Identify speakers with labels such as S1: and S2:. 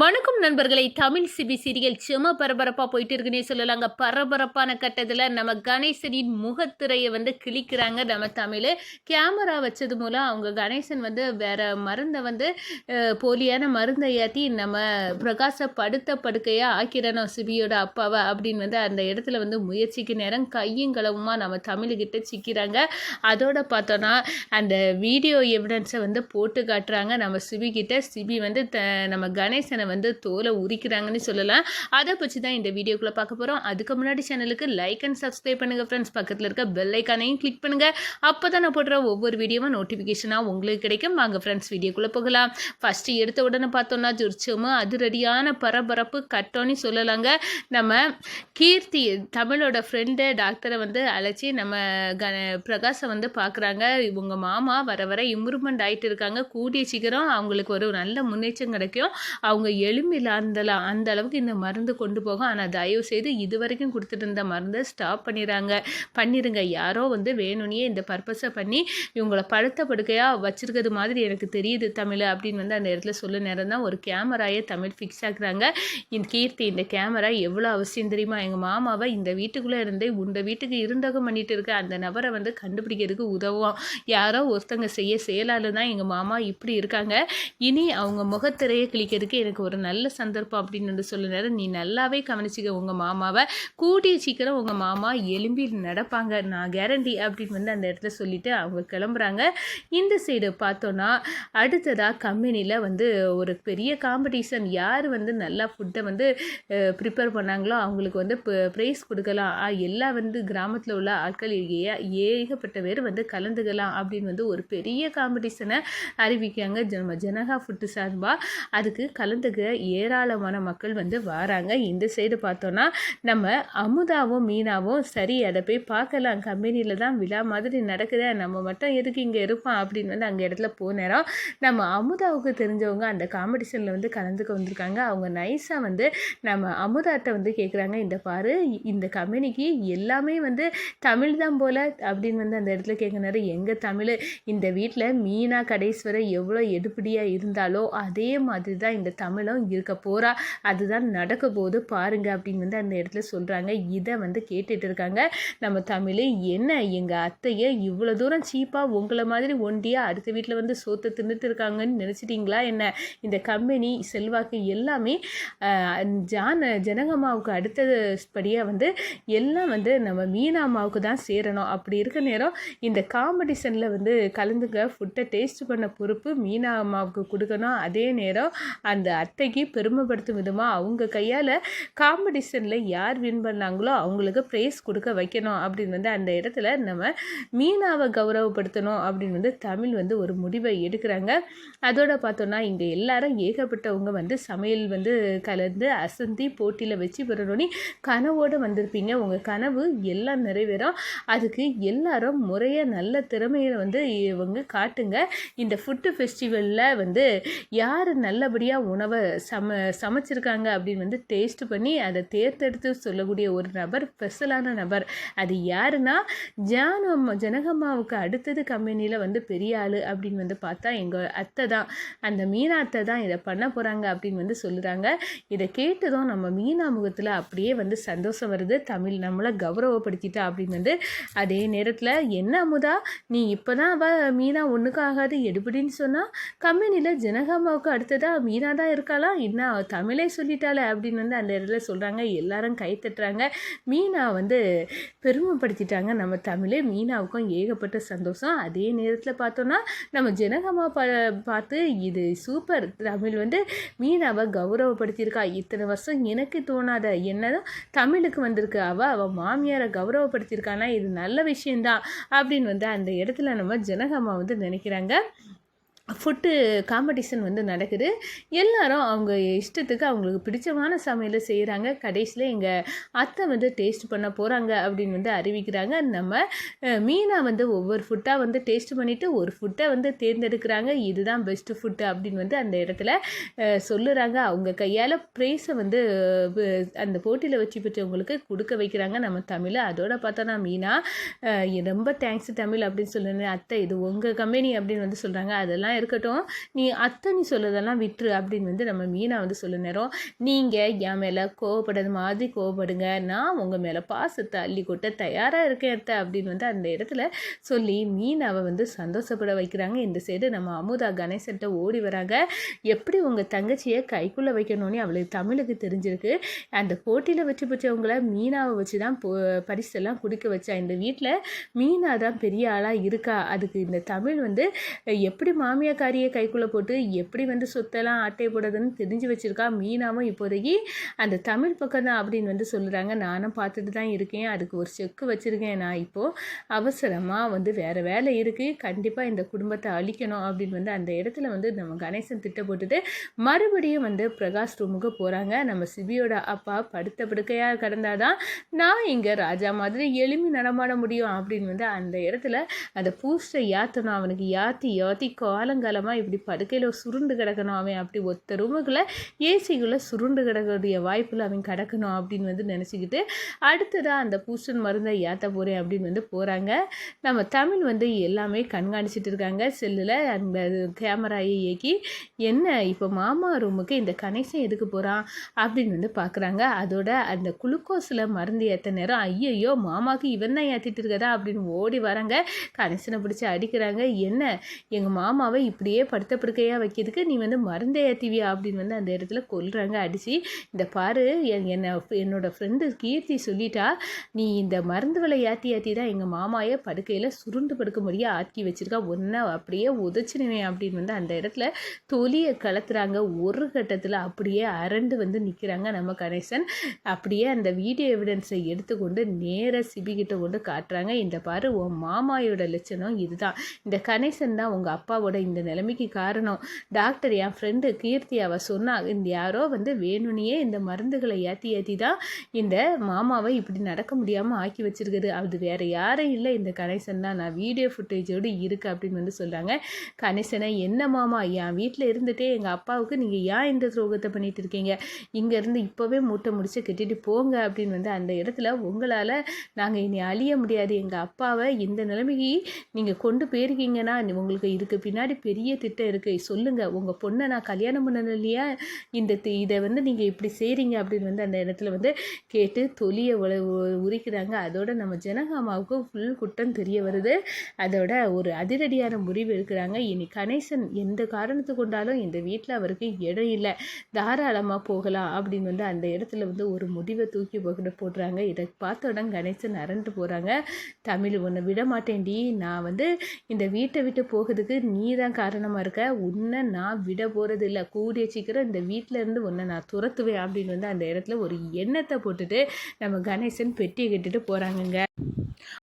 S1: வணக்கம் நண்பர்களை. Tamil CP serial செம பரபரப்பாக போயிட்டு இருக்குன்னே சொல்லலாங்க. பரபரப்பான கட்டத்தில் நம்ம கணேசனின் முகத்திரையை வந்து கிழிக்கிறாங்க நம்ம தமிழ். கேமரா வச்சது மூலம் அவங்க கணேசன் வந்து வேற மருந்தை வந்து போலியான மருந்தை ஏற்றி நம்ம பிரகாச படுத்த படுக்கையாக ஆக்கிடணும் சிபியோட அப்பாவை அப்படின்னு வந்து அந்த இடத்துல வந்து முயற்சிக்கு நேரம் கையும் களவுமா நம்ம தமிழ்கிட்ட சிக்கிறாங்க. அதோட பார்த்தோன்னா அந்த வீடியோ எவிடன்ஸை வந்து போட்டு காட்டுறாங்க நம்ம சிபிகிட்ட. சிபி வந்து த நம்ம கணேசன் வந்து தோலை உரிக்கிறாங்கன்னு சொல்லலாம் அதை பற்றி தான் இந்த வீடியோக்குள்ளே பார்க்க போகிறோம் அதுக்கு முன்னாடி சேனலுக்கு லைக் அண்ட் சப்ஸ்கிரைப் பண்ணுங்கள் ஃப்ரெண்ட்ஸ் பக்கத்தில் இருக்க பெல் ஐக்கானையும் கிளிக் பண்ணுங்கள் அப்போ தான் நான் போடுற ஒவ்வொரு வீடியோவும் நோட்டிஃபிகேஷனாக உங்களுக்கு கிடைக்கும். வாங்க ஃப்ரெண்ட்ஸ் வீடியோக்குள்ளே போகலாம். ஃபஸ்ட்டு எடுத்த உடனே பார்த்தோன்னா ஜுர்ச்சமும் அதிரடியான பரபரப்பு கட்டோன்னு சொல்லலாங்க. நம்ம கீர்த்தி தமிழோட ஃப்ரெண்டு டாக்டரை வந்து அழைச்சி நம்ம க பிரகாஷை வந்து பார்க்குறாங்க. இவங்க மாமா வர வர இம்ப்ரூவ்மெண்ட் ஆகிட்டு இருக்காங்க. கூடிய சீக்கிரம் அவங்களுக்கு ஒரு நல்ல முன்னேற்றம் கிடைக்கும். அவங்க எலும்பில் அந்த அந்த அளவுக்கு இந்த மருந்து கொண்டு போகும் ஆனால் தயவு செய்து இது வரைக்கும் கொடுத்துட்டு இருந்த மருந்தை ஸ்டாப் பண்ணிடுறாங்க பண்ணிடுங்க யாரோ வந்து வேணும்னே இந்த பர்பஸை பண்ணி இவங்கள படுத்த படுக்கையாக வச்சுருக்கிறது மாதிரி எனக்கு தெரியுது தமிழ் அப்படின்னு வந்து அந்த இடத்துல சொல்ல நேரம் தான் ஒரு கேமராயே தமிழ் ஃபிக்ஸ் ஆக்குறாங்க. இந்த கீர்த்தி இந்த கேமரா எவ்வளோ அவசியம் தெரியுமா? எங்கள் மாமாவை இந்த வீட்டுக்குள்ளே இருந்தே உங்கள் வீட்டுக்கு இருந்தகம் பண்ணிட்டு இருக்க அந்த நபரை வந்து கண்டுபிடிக்கிறதுக்கு உதவும் யாரோ ஒருத்தங்க செய்ய செயலால் தான் எங்கள் மாமா இப்படி இருக்காங்க. இனி அவங்க முகத்திரையை கிழிக்கிறதுக்கு எனக்கு ஒரு நல்ல சந்தர்ப்பம் அப்படின்னு வந்து சொல்ல நேரம் நீ நல்லாவே கவனிச்சிக்க உங்கள் மாமாவை கூடிய சீக்கிரம் உங்கள் மாமா எலும்பி நடப்பாங்க. நான் கேரண்டி அப்படின்னு வந்து அந்த இடத்துல சொல்லிவிட்டு அவங்க கிளம்புறாங்க. இந்த சைடு பார்த்தோன்னா அடுத்ததாக கம்பெனியில் வந்து ஒரு பெரிய காம்படிஷன் யார் வந்து நல்லா ஃபுட்டை வந்து ப்ரிப்பேர் பண்ணாங்களோ அவங்களுக்கு வந்து ப்ரைஸ் கொடுக்கலாம். எல்லாம் எல்லா வந்து கிராமத்தில் உள்ள ஆட்கள் ஏ ஏகப்பட்ட பேர் வந்து கலந்துக்கலாம் அப்படின்னு வந்து ஒரு பெரிய காம்படிஷனை அறிவிக்காங்க ஜன ஜனகா ஃபுட்டு சார்பாக அதுக்கு கலந்துக்க ஏராளமான மக்கள் வந்து வராங்க. இந்த சைடு பார்த்தோன்னா நம்ம அமுதாவும் மீனாவும் சரி அதை போய் பார்க்கலாம். கம்பெனியில் தான் விழா மாதிரி நடக்குது. நம்ம மட்டும் எதுக்கு இங்கே இருப்போம் அப்படின்னு வந்து அங்கே இடத்துல போனேரம் நம்ம அமுதாவுக்கு தெரிஞ்சவங்க அந்த காம்படிஷனில் வந்து கலந்துக்க வந்திருக்காங்க. அவங்க நைஸாக வந்து நம்ம அமுதாட்ட வந்து கேட்குறாங்க இந்த பாரு இந்த கம்பெனிக்கு எல்லாமே வந்து தமிழ் தான் போல் அப்படின்னு வந்து அந்த இடத்துல கேட்குறாரு எங்கள் தமிழ்? இந்த வீட்டில் மீனா கடைஸ்வரை எவ்வளோ எடுப்படியாக இருந்தாலோ அதே மாதிரி தான் இந்த தமிழும் இருக்க போகிறா அதுதான் நடக்க போது பாருங்க அப்படின்னு வந்து அந்த இடத்துல சொல்கிறாங்க இதை வந்து கேட்டுட்டு இருக்காங்க. நம்ம தமிழ் என்ன? எங்கள் அத்தையை இவ்வளோ தூரம் சீப்பாக உங்களை மாதிரி ஒண்டியாக அடுத்த வீட்டில் வந்து சோத்தை தின்னுட்டு இருக்காங்கன்னு நினச்சிட்டிங்களா என்ன? இந்த கம்பெனி செல்வாக்கு எல்லாமே ஜான ஜனகம்மாவுக்கு அடுத்தது படியாக வந்து எல்லாம் வந்து நம்ம மீனா அம்மாவுக்கு தான் சேரணும். அப்படி இருக்க நேரம் இந்த காம்படிஷனில் வந்து கலந்துங்க ஃபுட்டை டேஸ்ட் பண்ண பொறுப்பு மீனா அம்மாவுக்கு கொடுக்கணும். அதே நேரம் அந்த அத்தைக்கு பெருமைப்படுத்தும் விதமாக அவங்க கையால் காம்படிஷனில் யார் வின் பண்ணாங்களோ அவங்களுக்கு ப்ரைஸ் கொடுக்க வைக்கணும் அப்படின்னு வந்து அந்த இடத்துல நம்ம மீனாவை கௌரவப்படுத்தணும் அப்படின்னு வந்து தமிழ் வந்து ஒரு முடிவை எடுக்கிறாங்க. அதோட பார்த்தோன்னா இங்கே எல்லாரும் ஏகப்பட்டவங்க வந்து சமையல் வந்து கலந்து அசந்தி போட்டியில் வச்சு பெறணும்னு கனவோடு வந்திருப்பீங்க. உங்கள் கனவு எல்லாம் நிறைவேறும். அதுக்கு எல்லாரும் முறையாக நல்ல திறமையை வந்து இவங்க காட்டுங்க. இந்த ஃபுட்டு ஃபெஸ்டிவலில் வந்து யார் நல்லபடியாக உணவை சம சமைச்சிருக்காங்க அப்படின்னு வந்து டேஸ்ட் பண்ணி அதை தேர்ந்தெடுத்து சொல்லக்கூடிய ஒரு நபர் ஸ்பெஷலான நபர். அது யாருன்னா ஜானு அம்மா ஜனகம்மாவுக்கு அடுத்தது கம்பெனியில் வந்து பெரிய ஆள் அப்படின்னு வந்து பார்த்தா எங்கள் அத்தை தான். அந்த மீனா அத்தை தான் இதை பண்ண போகிறாங்க அப்படின்னு வந்து சொல்லுறாங்க. இதை கேட்டதும் நம்ம மீனா முகத்தில் அப்படியே வந்து சந்தோஷம் வருது. தமிழ் நம்மளை கௌரவப்படுத்திட்டா அப்படின்னு வந்து அதே நேரத்தில் என்ன அமுதா நீ இப்போ தான் அவள் மீனா ஒன்றுக்கும் ஆகாது எடுபடின்னு சொன்னால் கம்பெனியில் ஜனகாமாவுக்கு அடுத்ததாக மீனா தான் இருக்காளா? என்ன தமிழே சொல்லிட்டாளே அப்படின்னு வந்து அந்த இடத்துல சொல்கிறாங்க எல்லாரும் கை தட்டுறாங்க. மீனா வந்து பெருமைப்படுத்திட்டாங்க. நம்ம தமிழே மீனாவுக்கும் ஏகப்பட்ட சந்தோஷம். அதே நேரத்தில் பார்த்தோன்னா நம்ம ஜனகம்மா பா பார்த்து இது சூப்பர். தமிழ் வந்து மீனாவை கௌரவப்படுத்தியிருக்கா. இத்தனை வருஷம் எனக்கு தோணாத என்னதான் தமிழுக்கு வந்திருக்கு. அவள் அவள் மாமியாரை கௌரவப்படுத்தியிருக்கானா? இது நல்ல விஷயந்தான் அப்படின்னு வந்து அந்த இடத்துல நம்ம ஜனகம்மா வந்து நினைக்கிறாங்க. ஃபுட்டு காம்படிஷன் வந்து நடக்குது. எல்லாரும் அவங்க இஷ்டத்துக்கு அவங்களுக்கு பிடிச்சமான சமையலை செய்கிறாங்க கடைசியில் எங்கள் அத்தை வந்து டேஸ்ட் பண்ண போகிறாங்க அப்படின்னு வந்து அறிவிக்கிறாங்க. நம்ம மீனாக மீனா வந்து ஒவ்வொரு ஃபுட்டாக வந்து டேஸ்ட் பண்ணிவிட்டு ஒரு ஃபுட்டை வந்து தேர்ந்தெடுக்கிறாங்க. இதுதான் பெஸ்ட்டு ஃபுட்டு அப்படின்னு வந்து அந்த இடத்துல சொல்லுறாங்க. அவங்க கையால் ப்ரைஸை வந்து அந்த போட்டியில் வச்சு பெற்றவங்களுக்கு கொடுக்க வைக்கிறாங்க. நம்ம தமிழ் அதோட பார்த்தோன்னா மீனா ரொம்ப தேங்க்ஸ் தமிழ் அப்படின்னு சொல்லுங்க அத்தை இது உங்கள் கம்பெனி அப்படின்னு வந்து சொல்கிறாங்க அதெல்லாம் இருக்கட்டும். நீ அத்தை நீ சொல்லதெல்லாம் விட்டுரு அப்படின்னு வந்து நம்ம மீனா வந்து சொல்ல நேரம். நீங்கள் என் மேலே கோவப்படுறது மாதிரி கோவப்படுங்க. நான் உங்கள் மேலே பாசத்தை அள்ளி கொட்ட தயாராக இருக்கேன் அத்தை அப்படின்னு வந்து அந்த இடத்துல சொல்லி மீனாவை வந்து சந்தோஷப்பட வைக்கிறாங்க. இந்த சைடு நம்ம அமுதா கணேசன்ட்ட ஓடி வராங்க. எப்படி உங்கள் தங்கச்சியை கைக்குள்ளே வைக்கணும்னு அவளுக்கு தமிழுக்கு தெரிஞ்சிருக்கு. அந்த போட்டியில் வச்சு பெற்றவங்கள மீனாவை வச்சு தான் போ பரிசெல்லாம் கொடுக்க வச்சா. இந்த வீட்டில் மீனா தான் பெரிய ஆளாக இருக்கா? அதுக்கு இந்த தமிழ் வந்து எப்படி மாமியாக்காரியை கைக்குள்ளே போட்டு எப்படி வந்து சொத்தெல்லாம் ஆட்டை போடுறதுன்னு தெரிஞ்சு வச்சுருக்கா மீனாவும் இப்போதைக்கு. அந்த தமிழ் பக்கம் தான் அப்படின்னு வந்து சொல்கிறாங்க நானும் பார்த்துட்டு தான் இருக்கேன். அதுக்கு ஒரு செக்கு வச்சுருக்கேன் நான் இப்போது அவசரமாக வந்து வேறு வேலை இருக்குது கண்டிப்பாக இந்த குடும்பத்தை அழிக்கணும் அப்படின்னு வந்து அந்த இடத்துல வந்து நம்ம கணேசன் திட்ட போட்டுட்டு மறுபடியும் வந்து பிரகாஷ் ரூமுக்கு போகிறாங்க நம்ம சிபியோட அப்பா படுத்த படுக்கையாக கிடந்தாதான் நான் இங்கே ராஜா மாதிரி எளிமை நடமாட முடியும் அப்படின்னு வந்து அந்த இடத்துல அந்த பூஸ்டை ஏற்றணும் அவனுக்கு யாத்தி யாத்தி காலங்காலமாக இப்படி படுக்கையில் சுருண்டு கிடக்கணும் அவன் அப்படி ஒத்த ரூமுக்குள்ளே ஏசிக்குள்ளே சுருண்டு கிடக்கக்கூடிய வாய்ப்பில் அவன் கிடக்கணும் அப்படின்னு வந்து நினச்சிக்கிட்டு அடுத்ததாக அந்த பூஸ்டன் மருந்தை ஏற்ற போகிறேன் அப்படின்னு வந்து போகிறாங்க நம்ம தமிழ் வந்து எல்லாமே கண்காணிச்சிட்டு இருக்காங்க. செல்லில் அந்த கேமராயை இயக்கி என்ன இப்போ மாமா ரூமுக்கு இந்த கனெக்ஷன் எதுக்கு போகிறான் அப்படின்னு வந்து பார்க்குறாங்க அதோட அந்த குளுக்கோஸில் மருந்து ஏற்ற நேரம் ஐயையோ மாமாவுக்கு இவன் தான் ஏற்றிட்டு இருக்கதா அப்படின்னு ஓடி வராங்க. கனெக்ஷனை பிடிச்சி அடிக்கிறாங்க. என்ன? எங்கள் மாமாவை இப்படியே படுத்த படுக்கையாக வைக்கிறதுக்கு நீ வந்து மருந்தை ஏற்றிவியா அப்படின்னு வந்து அந்த இடத்துல கொல்றாங்க அடித்து இந்த பாரு என் என்னை என்னோடய ஃப்ரெண்டு கீர்த்தி சொல்லிட்டா நீ இந்த மருந்துகளை ஏற்றி ஏற்றி தான் எங்கள் மாமாயை படுக்கையில் சுருண்டு படுக்க முடியா ஆக்கி வச்சிருக்கா. ஒன்றை அப்படியே உதச்சினுவேன் அப்படின்னு வந்து அந்த இடத்துல தொலியை கலத்துறாங்க. ஒரு கட்டத்தில் அப்படியே அரண்டு வந்து நிற்கிறாங்க நம்ம கணேசன். அப்படியே அந்த வீடியோ எவிடன்ஸை எடுத்துக்கொண்டு நேராக சிபிகிட்ட கொண்டு காட்டுறாங்க. இந்த பாரு உன் மாமாயோட லட்சணம் இதுதான். இந்த கணேசன் தான் உங்கள் அப்பாவோட இந்த நிலைமைக்கு காரணம். டாக்டர் என் ஃப்ரெண்டு கீர்த்தி அவள் சொன்னா இந்த யாரோ வந்து வேணும்னையே இந்த மருந்துகளை ஏற்றி ஏற்றி தான் இந்த மாமாவை இப்படி நடக்க முடியாமல் ஆக்கி வச்சிருக்குது. அது வேறு யாரும் இல்லை. இந்த கணேசன் தான் நான் வீடியோ ஃபுட்டேஜோடு இருக்கு அப்படின்னு வந்து சொல்கிறாங்க கணேசனை என்ன மாமா என் வீட்டில் இருந்துகிட்டே எங்கள் அப்பாவுக்கு நீங்கள் ஏன் இந்த துரோகத்தை பண்ணிட்டு இருக்கீங்க? இங்கேருந்து இப்போவே மூட்டை முடிச்சு கட்டிட்டு போங்க அப்படின்னு வந்து அந்த இடத்துல உங்களால் நாங்கள் இனி அழிய முடியாது. எங்கள் அப்பாவை இந்த நிலைமைக்கு நீங்கள் கொண்டு போயிருக்கீங்கன்னா உங்களுக்கு இதுக்கு பின்னாடி பெரிய திட்டம் இருக்குது சொல்லுங்கள் உங்கள் பொண்ணை நான் கல்யாணம் பண்ணணும் இல்லையா இந்த தி- இதை வந்து நீங்கள் இப்படி செய்கிறீங்க அப்படின்னு வந்து அந்த இடத்துல வந்து கேட்டு தொலியை உரிக்கிறாங்க. அதோட நம்ம ஜனகாமாவுக்கு ஃபுல் குற்றம் தெரிய வருது. அதோட ஒரு அதிரடியான முடிவு எடுக்கிறாங்க. இனி கணேசன் எந்த காரணத்து கொண்டாலும் இந்த வீட்டில் அவருக்கு இடம் இல்லை. தாராளமாக போகலாம் அப்படின்னு வந்து அந்த இடத்துல வந்து ஒரு முடிவை தூக்கி போட்டு போடுறாங்க. இதை பார்த்த உடனே கணேசன் அரண்டு போகிறாங்க தமிழ் உன்னை விட மாட்டேன்டி. நான் வந்து இந்த வீட்டை விட்டு போகிறதுக்கு நீ தான் காரணமாக இருக்க. உன்னை நான் விட போகிறது இல்லை கூடிய சீக்கிரம் இந்த வீட்டில் இருந்து உன்னை நான் துரத்துவேன் அப்படின்னு வந்து அந்த இடத்துல ஒரு எண்ணத்தை போட்டுட்டு நம்ம கணேசன் பெட்டியை கட்டிட்டு போகிறாங்கங்க